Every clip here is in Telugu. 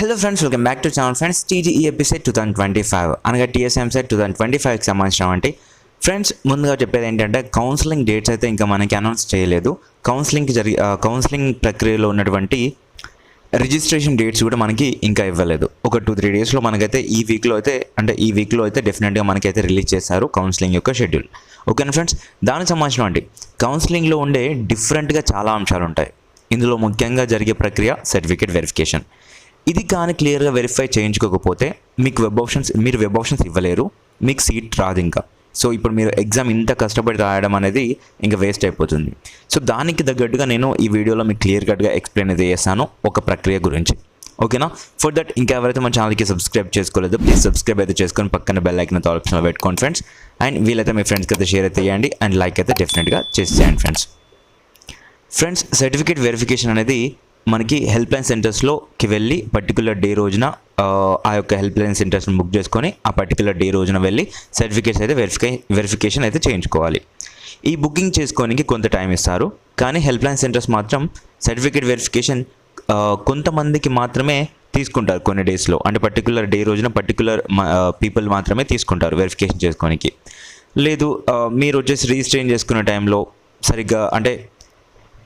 Hello friends welcome back to channel friends TGE EAPCET two thousand twenty five అనగా టీఎస్ఎంసెట్ టూ థౌసండ్ ట్వంటీ ఫైవ్కి సంబంధించిన వంటి ఫ్రెండ్స్ ముందుగా చెప్పేది ఏంటంటే కౌన్సిలింగ్ డేట్స్ అయితే ఇంకా మనకి అనౌన్స్ చేయలేదు. కౌన్సిలింగ్కి జరిగి కౌన్సిలింగ్ ప్రక్రియలో ఉన్నటువంటి రిజిస్ట్రేషన్ డేట్స్ కూడా మనకి ఇంకా ఇవ్వలేదు. ఒక టూ త్రీ డేస్లో మనకైతే ఈ వీక్లో అయితే అంటే ఈ వీక్లో అయితే డెఫినెట్గా మనకైతే రిలీజ్ చేశారు కౌన్సిలింగ్ యొక్క షెడ్యూల్ ఓకేనా ఫ్రెండ్స్ దానికి సంబంధించినటువంటి కౌన్సిలింగ్లో ఉండే డిఫరెంట్గా చాలా అంశాలు ఉంటాయి. ఇందులో ముఖ్యంగా జరిగే ప్రక్రియ సర్టిఫికేట్ వెరిఫికేషన్ ఇది కానీ క్లియర్గా వెరిఫై చేయించుకోకపోతే మీకు వెబ్ ఆప్షన్స్ మీరు వెబ్ ఆప్షన్స్ ఇవ్వలేరు. మీకు సీట్ రాదు ఇంకా. సో ఇప్పుడు మీరు ఎగ్జామ్ ఇంత కష్టపడి రాయడం అనేది ఇంకా వేస్ట్ అయిపోతుంది. సో దానికి తగ్గట్టుగా నేను ఈ వీడియోలో మీకు క్లియర్ కట్గా ఎక్స్ప్లెయిన్ అయితే చేస్తాను ఒక ప్రక్రియ గురించి. ఓకేనా? ఫర్ దట్ ఇంకా ఎవరైతే మన ఛానల్కి సబ్స్క్రైబ్ చేసుకోలేదు ప్లీజ్ సబ్స్క్రైబ్ అయితే చేసుకొని పక్కన బెల్ ఐకన్ ఆప్షన్లో పెట్టుకోండి ఫ్రెండ్స్ అండ్ వీలైతే మీ ఫ్రెండ్స్కి అయితే షేర్ అయితే చేయండి. అండ్ లైక్ అయితే డెఫినెట్గా చేసేయండి ఫ్రెండ్స్ ఫ్రెండ్స్ సర్టిఫికేట్ వెరిఫికేషన్ అనేది మనకి హెల్ప్ లైన్ సెంటర్స్లోకి వెళ్ళి పర్టికులర్ డే రోజున ఆ, యొక్క హెల్ప్ లైన్ సెంటర్స్ని బుక్ చేసుకొని ఆ పర్టికులర్ డే రోజున వెళ్ళి సర్టిఫికేట్స్ అయితే వెరిఫికే వెరిఫికేషన్ అయితే చేయించుకోవాలి. ఈ బుకింగ్ చేసుకోనికి కొంత టైం ఇస్తారు. కానీ హెల్ప్ లైన్ సెంటర్స్ మాత్రం సర్టిఫికేట్ వెరిఫికేషన్ కొంతమందికి మాత్రమే తీసుకుంటారు కొన్ని డేస్లో అంటే పర్టికులర్ డే రోజున పర్టికులర్ పీపుల్ మాత్రమే తీసుకుంటారు వెరిఫికేషన్ చేసుకోనికి లేదు మీరు వచ్చేసి రిజిస్ట్రేషన్ చేసుకునే టైంలో సరిగ్గా అంటే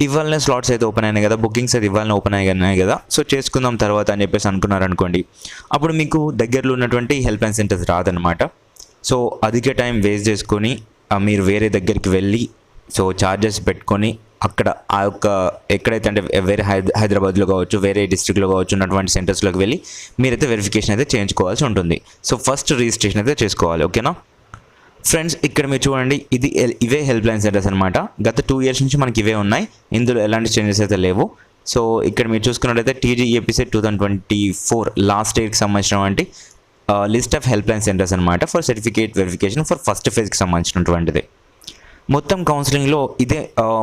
ఇవాళనే స్లాట్స్ అయితే ఓపెన్ అయినాయి కదా బుకింగ్స్ అయితే ఇవ్వాలని ఓపెన్ అయినాయి కదా. సో చేసుకుందాం తర్వాత అని చెప్పేసి అనుకున్నారు అనుకోండి అప్పుడు మీకు దగ్గరలో ఉన్నటువంటి హెల్ప్ లైన్ సెంటర్స్ రాదనమాట సో అధిక టైం వేస్ట్ చేసుకొని మీరు వేరే దగ్గరికి వెళ్ళి సో ఛార్జెస్ పెట్టుకొని అక్కడ ఆ యొక్క ఎక్కడైతే అంటే వేరే హైద హైదరాబాద్లో కావచ్చు వేరే డిస్ట్రిక్ట్లో కావచ్చు ఉన్నటువంటి సెంటర్స్లోకి వెళ్ళి మీరైతే వెరిఫికేషన్ అయితే చేయించుకోవాల్సి ఉంటుంది. సో ఫస్ట్ రిజిస్ట్రేషన్ అయితే చేసుకోవాలి ఓకేనా ఫ్రెండ్స్ ఇక్కడ మీరు చూడండి ఇది ఇవే హెల్ప్ లైన్ సెంటర్స్ అనమాట గత టూ ఇయర్స్ నుంచి మనకి ఇవే ఉన్నాయి. ఇందులో ఎలాంటి చేంజెస్ అయితే లేవు. సో ఇక్కడ మీరు చూసుకున్నట్లయితే TGAPC two thousand twenty four last ఇయర్కి సంబంధించినటువంటి list of help line centres అనమాట for certificate verification for first ఫేజ్కి సంబంధించినటువంటిది. మొత్తం కౌన్సిలింగ్లో ఇదే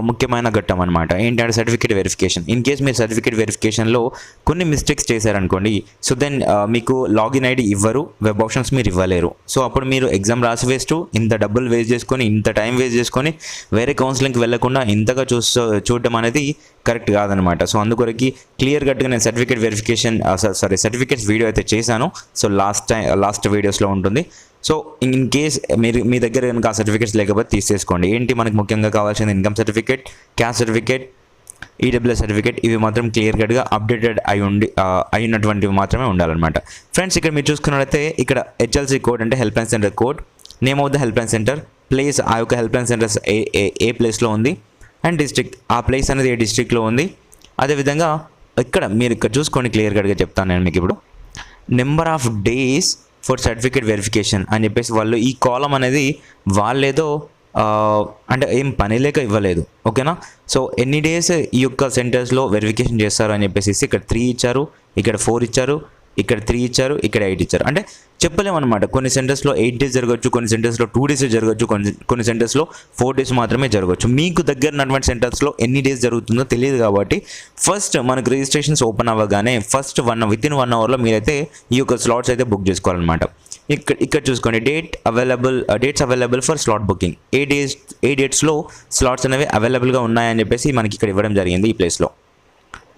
ముఖ్యమైన ఘట్టం అనమాట ఏంటంటే సర్టిఫికేట్ వెరిఫికేషన్ ఇన్ కేస్ మీరు సర్టిఫికేట్ వెరిఫికేషన్లో కొన్ని మిస్టేక్స్ చేశారనుకోండి సో దెన్ మీకు లాగిన్ ఐడి ఇవ్వరు వెబ్ ఆప్షన్స్ మీరు ఇవ్వలేరు. సో అప్పుడు మీరు ఎగ్జామ్ రాసి వేస్ట్ ఇంత డబ్బులు వేస్ట్ చేసుకొని ఇంత టైం వేస్ట్ చేసుకొని వేరే కౌన్సిలింగ్కి వెళ్ళకుండా ఇంతగా చూస్తూ చూడడం అనేది కరెక్ట్ కాదనమాట సో అందుకొరకి క్లియర్ కట్గా నేను certificate verification sorry certificates video అయితే చేశాను. సో లాస్ట్ టైం లాస్ట్ వీడియోస్లో ఉంటుంది. సో ఇన్ కేస్ మీరు మీ దగ్గర కనుక ఆ సర్టిఫికేట్స్ లేకపోతే తీసేసుకోండి. ఏంటి మనకు ముఖ్యంగా కావాల్సింది income certificate caste certificate EWS certificate ఇవి మాత్రం క్లియర్ కట్గా అప్డేటెడ్ అయి ఉండి అయి అయినటువంటివి మాత్రమే ఉండాలన్నమాట. ఫ్రెండ్స్ ఇక్కడ మీరు చూసుకున్నట్లయితే ఇక్కడ హెచ్ఎల్సీ కోడ్ అంటే help line centre code name of the help line centre place ఆ యొక్క హెల్ప్ లైన్ సెంటర్స్ ఏ ఏ ఏ ప్లేస్లో ఉంది అండ్ డిస్ట్రిక్ట్ ఆ ప్లేస్ అనేది ఏ డిస్ట్రిక్ట్లో ఉంది. అదేవిధంగా ఇక్కడ మీరు ఇక్కడ చూసుకోండి క్లియర్ కట్గా చెప్తాను నేను మీకు ఇప్పుడు. Number of days for certificate verification అని చెప్పేసి వాళ్ళు ఈ కాలం అనేది వాళ్ళేదో అంటే ఏం పని లేక ఇవ్వలేదు. ఓకేనా? సో ఎన్ని డేస్ ఈ యొక్క సెంటర్స్లో వెరిఫికేషన్ చేస్తారు అని చెప్పేసి ఇక్కడ త్రీ ఇచ్చారు ఇక్కడ ఫోర్ ఇచ్చారు ఇక్కడ త్రీ ఇచ్చారు ఇక్కడ ఎయిట్ ఇచ్చారు. అంటే చెప్పలేమన్నమాట. కొన్ని సెంటర్స్లో ఎయిట్ డేస్ జరగవచ్చు కొన్ని సెంటర్స్లో టూ డేస్ జరగవచ్చు కొన్ని కొన్ని సెంటర్స్లో ఫోర్ డేస్ మాత్రమే జరగవచ్చు మీకు దగ్గర ఉన్నటువంటి సెంటర్స్లో ఎన్ని డేస్ జరుగుతుందో తెలియదు కాబట్టి ఫస్ట్ మనకు రిజిస్ట్రేషన్స్ ఓపెన్ అవ్వగానే first one within one అవర్లో మీరైతే ఈ యొక్క స్లాట్స్ అయితే బుక్ చేసుకోవాలన్నమాట. ఇక్కడ ఇక్కడ చూసుకోండి date available dates available for slot booking A days ఏ డేట్స్లో స్లాట్స్ అనేవి అవైలబుల్గా ఉన్నాయని చెప్పేసి మనకి ఇక్కడ ఇవ్వడం జరిగింది ఈ ప్లేస్లో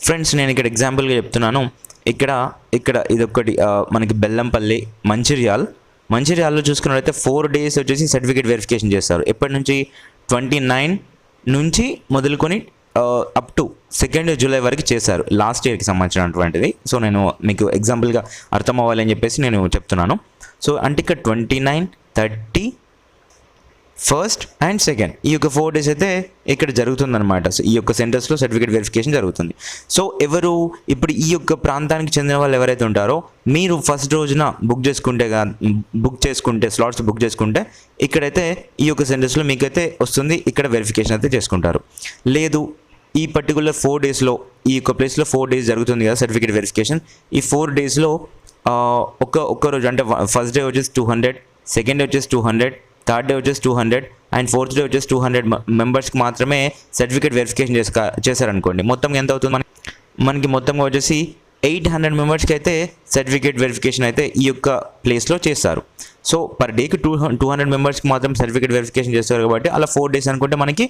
ఫ్రెండ్స్ నేను ఇక్కడ ఎగ్జాంపుల్గా చెప్తున్నాను. ఇక్కడ ఇక్కడ ఇదొకటి మనకి బెల్లంపల్లి మంచిర్యాల్. మంచిర్యాల్లో చూసుకున్నట్లయితే ఫోర్ డేస్ వచ్చేసి సర్టిఫికేట్ వెరిఫికేషన్ చేస్తారు. ఎప్పటి నుంచి? ట్వంటీ నైన్ నుంచి మొదలుకొని అప్ టు సెకండ్ జూలై వరకు చేశారు. లాస్ట్ ఇయర్కి సంబంధించినటువంటిది. సో నేను మీకు ఎగ్జాంపుల్గా అర్థం అవ్వాలని చెప్పేసి నేను చెప్తున్నాను. సో అంటే ఇక్కడ twenty nine thirty first and second ఈ యొక్క ఫోర్ డేస్ అయితే ఇక్కడ జరుగుతుందన్నమాట. సో ఈ యొక్క సెంటర్స్లో సర్టిఫికేట్ వెరిఫికేషన్ జరుగుతుంది. సో ఎవరు ఇప్పుడు ఈ యొక్క ప్రాంతానికి చెందిన వాళ్ళు ఎవరైతే ఉంటారో మీరు ఫస్ట్ రోజున బుక్ చేసుకుంటే బుక్ చేసుకుంటే స్లాట్స్ బుక్ చేసుకుంటే ఇక్కడైతే ఈ యొక్క సెంటర్స్లో మీకైతే వస్తుంది ఇక్కడ వెరిఫికేషన్ అయితే చేసుకుంటారు. లేదు ఈ పర్టికులర్ ఫోర్ డేస్లో ఈ యొక్క ప్లేస్లో ఫోర్ డేస్ జరుగుతుంది కదా సర్టిఫికేట్ వెరిఫికేషన్ ఈ ఫోర్ డేస్లో ఒక ఒక్క రోజు అంటే ఫస్ట్ డే వచ్చేసి టూ హండ్రెడ్ సెకండ్ డే వచ్చేసి టూ హండ్రెడ్ థర్డ్ డే వచ్చేసి two hundred and fourth day వచ్చేసి టూ హండ్రెడ్ మెంబర్స్కి మాత్రమే సర్టిఫికేట్ వెరిఫికేషన్ చేసుక చేశారనుకోండి. మొత్తం ఎంత అవుతుంది మనకి? మనకి మొత్తంగా వచ్చేసి ఎయిట్ హండ్రెడ్ మెంబర్స్కి అయితే సర్టిఫికేట్ వెరిఫికేషన్ అయితే ఈ యొక్క ప్లేస్లో చేస్తారు. సో పర్ డేకి టూ టూ హండ్రెడ్ మెంబర్స్కి మాత్రం సర్టిఫికేట్ వెరిఫికేషన్ చేస్తారు కాబట్టి అలా ఫోర్ డేస్ అనుకుంటే మనకి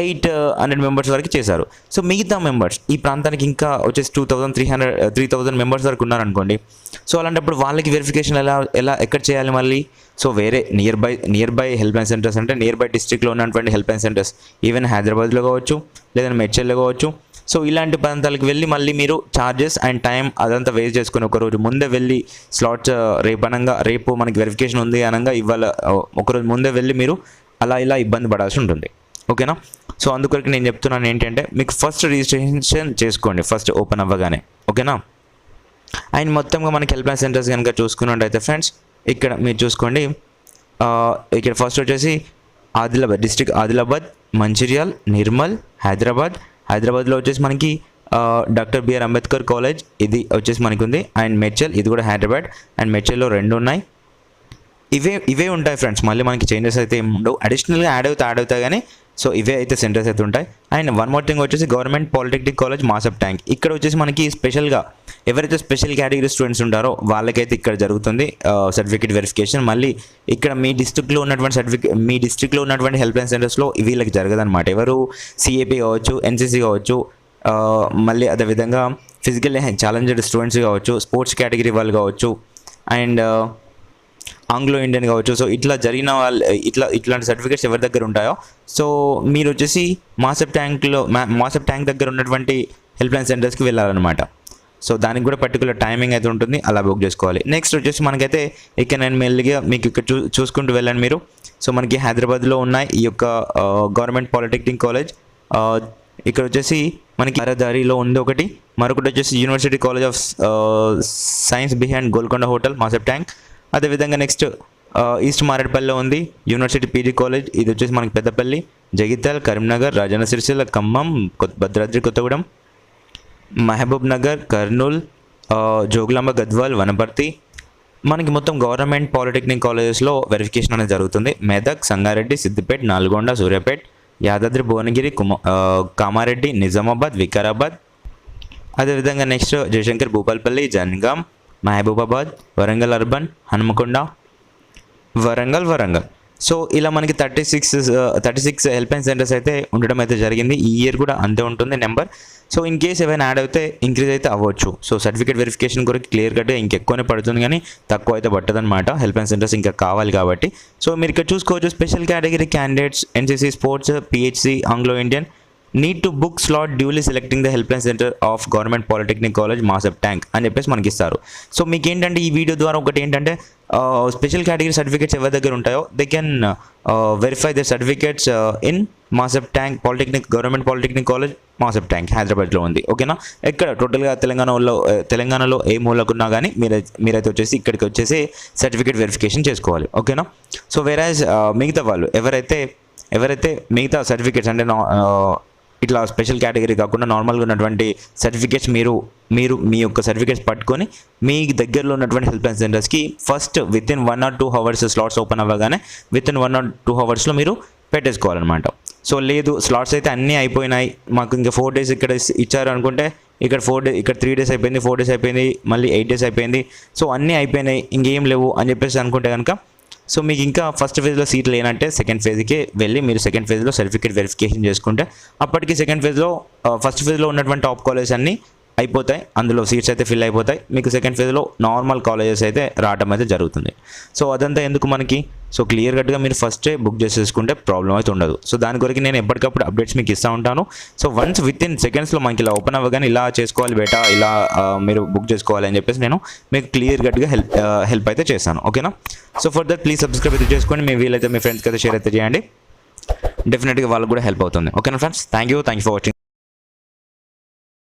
ఎయిట్ uh, హండ్రెడ్ మెంబర్స్ వరకు చేశారు. సో మిగతా మెంబర్స్ ఈ ప్రాంతానికి ఇంకా వచ్చేసి two thousand three hundred uh, three thousand members వరకు ఉన్నారనుకోండి. సో అలాంటప్పుడు వాళ్ళకి వెరిఫికేషన్ ఎలా ఎలా ఎక్కడ చేయాలి మళ్ళీ? సో వేరే nearby nearby help line centres అంటే నియర్ బై డిస్ట్రిక్ట్లో ఉన్నటువంటి హెల్ప్ లైన్ సెంటర్స్ ఈవెన్ హైదరాబాద్లో కావచ్చు లేదంటే మెడ్చల్లో కావచ్చు. సో ఇలాంటి ప్రాంతాలకు వెళ్ళి మళ్ళీ మీరు ఛార్జెస్ అండ్ టైం అదంతా వేస్ట్ చేసుకుని ఒక రోజు ముందే వెళ్ళి స్లాట్స్ uh, రేపు అనంగా రేపు మనకి వెరిఫికేషన్ ఉంది అనగా ఇవాళ ఒకరోజు ముందే వెళ్ళి మీరు అలా ఇలా ఇబ్బంది పడాల్సి ఉంటుంది. ఓకేనా? సో అందుకొరకు నేను చెప్తున్నాను ఏంటంటే మీకు ఫస్ట్ రిజిస్ట్రేషన్ చేసుకోండి ఫస్ట్ ఓపెన్ అవ్వగానే. ఓకేనా? అండ్ మొత్తంగా మనకి హెల్ప్ లైన్ సెంటర్స్ కనుక చూసుకున్నట్టయితే ఫ్రెండ్స్ ఇక్కడ మీరు చూసుకోండి ఇక్కడ ఫస్ట్ వచ్చేసి ఆదిలాబాద్ డిస్ట్రిక్ట్ ఆదిలాబాద్ మంచిర్యాల్ నిర్మల్ హైదరాబాద్. హైదరాబాద్లో వచ్చేసి మనకి డాక్టర్ బిఆర్ అంబేద్కర్ కాలేజ్ ఇది వచ్చేసి మనకు ఉంది అండ్ మెడ్చల్ ఇది కూడా హైదరాబాద్. అండ్ మెడ్చల్లో రెండు ఉన్నాయి. ఇవే ఇవే ఉంటాయి ఫ్రెండ్స్ మళ్ళీ మనకి చేంజెస్ అయితే ఏమి ఉండవు. అడిషనల్గా యాడ్ అవుతా యాడ్ అవుతాయి కానీ సో ఇవే అయితే సెంటర్స్ అయితే ఉంటాయి. అండ్ వన్ మోర్ థింగ్ వచ్చేసి government polytechnic college Masab Tank. ఇక్కడ వచ్చేసి మనకి స్పెషల్గా ఎవరైతే స్పెషల్ కేటగిరీ స్టూడెంట్స్ ఉంటారో వాళ్ళకైతే ఇక్కడ జరుగుతుంది సర్టిఫికేట్ వెరిఫికేషన్ మళ్ళీ ఇక్కడ మీ డిస్ట్రిక్ట్లో ఉన్నటువంటి సర్టిఫికేట్ మీ డిస్ట్రిక్ట్లో ఉన్నటువంటి హెల్ప్ లైన్ సెంటర్స్లో వీళ్ళకి జరగదన్నమాట. ఎవరు సిఏపి కావచ్చు ఎన్సీసీ కావచ్చు మళ్ళీ అదేవిధంగా ఫిజికల్ ఛాలెంజెడ్ స్టూడెంట్స్ కావచ్చు స్పోర్ట్స్ కేటగిరీ వాళ్ళు కావచ్చు. అండ్ ఆంగ్లో ఇండియన్ కావచ్చు. సో ఇట్లా జరిగిన వాళ్ళు ఇట్లా ఇట్లాంటి సర్టిఫికేట్స్ ఎవరి దగ్గర ఉంటాయో. సో మీరు వచ్చేసి మాసప్ ట్యాంక్లో మాసప్ ట్యాంక్ దగ్గర ఉన్నటువంటి హెల్ప్ లైన్ సెంటర్స్కి వెళ్ళాలన్నమాట. సో దానికి కూడా పర్టికులర్ టైమింగ్ అయితే ఉంటుంది. అలా బుక్ చేసుకోవాలి. నెక్స్ట్ వచ్చేసి మనకైతే ఇక్కడ నేను మెల్లిగా మీకు ఇక్కడ చూ చూసుకుంటూ వెళ్ళండి మీరు. సో మనకి హైదరాబాద్లో ఉన్నాయి ఈ యొక్క గవర్నమెంట్ పాలిటెక్నిక్ కాలేజ్ ఇక్కడ వచ్చేసి మనకి అరదారిలో ఉంది ఒకటి. మరొకటి వచ్చేసి university college of science behind Golconda hotel Masab Tank. అదేవిధంగా నెక్స్ట్ ఈస్ట్ మారేడుపల్లిలో ఉంది. యూనివర్సిటీ పీజీ కాలేజ్ ఇది వచ్చేసి మనకి పెద్దపల్లి. జగిత్యాల్ కరీంనగర్ రాజన్న సిరిసిల్ల ఖమ్మం భద్రాద్రి కొత్తగూడెం. మహబూబ్ నగర్ కర్నూల్ జోగులాంబ గద్వాల్ వనపర్తి. మనకి మొత్తం గవర్నమెంట్ పాలిటెక్నిక్ కాలేజెస్లో వెరిఫికేషన్ అనేది జరుగుతుంది. మెదక్ సంగారెడ్డి సిద్దిపేట్ నల్గొండ సూర్యాపేట్ యాదాద్రి భువనగిరి కుమ కామారెడ్డి నిజామాబాద్ వికారాబాద్. అదేవిధంగా next Jayashankar Bhupalpally Jangaon. Mahabubabad Warangal urban Hanamkonda. Warangal Warangal. So ఇలా మనకి thirty six thirty six help line centres అయితే ఉండడం అయితే జరిగింది. ఈ ఇయర్ కూడా అంతే ఉంటుంది నెంబర్. సో ఇన్ కేస్ ఏమైనా యాడ్ అయితే ఇంక్రీజ్ అయితే అవ్వచ్చు. సో సర్టిఫికేట్ వెరిఫికేషన్ కొరకు క్లియర్ కట్ ఇంకెక్కువనే పడుతుంది కానీ తక్కువ అయితే పట్టదనమాట హెల్ప్ లైన్ సెంటర్స్ ఇంకా కావాలి కాబట్టి. సో మీరు ఇక్కడ చూసుకోవచ్చు special category candidates NCC sports PHC Anglo Indian. Need to book slot duly selecting the help line centre of government polytechnic college Masab Tank అని చెప్పేసి మనకి ఇస్తారు సో మీకు ఏంటంటే ఈ వీడియో ద్వారా ఒకటి ఏంటంటే స్పెషల్ కేటగిరీ సర్టిఫికేట్స్ ఎవరి దగ్గర ఉంటాయో they can verify the certificates in Masab Tank polytechnic government polytechnic college Masab Tank హైదరాబాద్లో ఉంది. ఓకేనా ఎక్కడ? టోటల్గా తెలంగాణలో తెలంగాణలో ఏ మూలకున్నా కానీ మీరు మీరైతే వచ్చేసి ఇక్కడికి వచ్చేసి సర్టిఫికేట్ వెరిఫికేషన్ చేసుకోవాలి. ఓకేనా సో వేరాజ్ మిగతా వాళ్ళు ఎవరైతే ఎవరైతే మిగతా సర్టిఫికేట్స్ అంటే నా- ఇట్లా స్పెషల్ కేటగిరీ కాకుండా నార్మల్గా ఉన్నటువంటి సర్టిఫికేట్స్ మీరు మీరు మీ యొక్క సర్టిఫికేట్స్ పట్టుకొని మీ దగ్గరలో ఉన్నటువంటి help line సెంటర్స్కి first within one or two hours slots open అవ్వగానే within one or two అవర్స్లో మీరు పెట్టేసుకోవాలన్నమాట. సో లేదు స్లాట్స్ అయితే అన్నీ అయిపోయినాయి. మాకు ఇంకా ఫోర్ డేస్ ఇక్కడ ఇచ్చారు అనుకుంటే ఇక్కడ ఫోర్ డే ఇక్కడ త్రీ డేస్ అయిపోయింది ఫోర్ డేస్ అయిపోయింది మళ్ళీ ఎయిట్ డేస్ అయిపోయింది. సో అన్నీ అయిపోయినాయి ఇంకేం లేవు అని చెప్పేసి అనుకుంటే కనుక సో మీకు ఇంకా ఫస్ట్ ఫేజ్లో సీట్ లేనంటే సెకండ్ ఫేజ్కి వెళ్ళి మీరు సెకండ్ ఫేజ్లో సర్టిఫికేట్ వెరిఫికేషన్ చేసుకుంటే అప్పటికి సెకండ్ ఫేజ్లో ఫస్ట్ ఫేజ్లో ఉన్నటువంటి టాప్ కాలేజెస్ అన్నీ అయిపోతాయి. అందులో సీట్స్ అయితే ఫిల్ అయిపోతాయి. మీకు సెకండ్ ఫేజ్లో నార్మల్ కాలేజెస్ అయితే రావడం అయితే జరుగుతుంది. సో అదంతా ఎందుకు మనకి సో క్లియర్ కట్గా మీరు ఫస్టే బుక్ చేసేసుకుంటే ప్రాబ్లం అయితే ఉండదు. సో దాని కొరకు నేను ఎప్పటికప్పుడు అప్డేట్స్ మీకు ఇస్తూ ఉంటాను. సో వన్స్ విత్ ఇన్ సెకండ్స్లో మనకి ఇలా ఓపెన్ అవ్వగానే ఇలా చేసుకోవాలి బేటా ఇలా మీరు బుక్ చేసుకోవాలి అని చెప్పేసి నేను మీకు క్లియర్ కట్గా హెల్ప్ హెల్ప్ అయితే చేస్తాను ఓకేనా so for that please subscribe అయితే చేసుకోండి. మీ వీలైతే మీ ఫ్రెండ్స్కి అయితే షేర్ అయితే చేయండి. డెఫినెట్గా వాళ్ళకి కూడా హెల్ప్ అవుతుంది. ఓకేనా friends thank you thank you for watching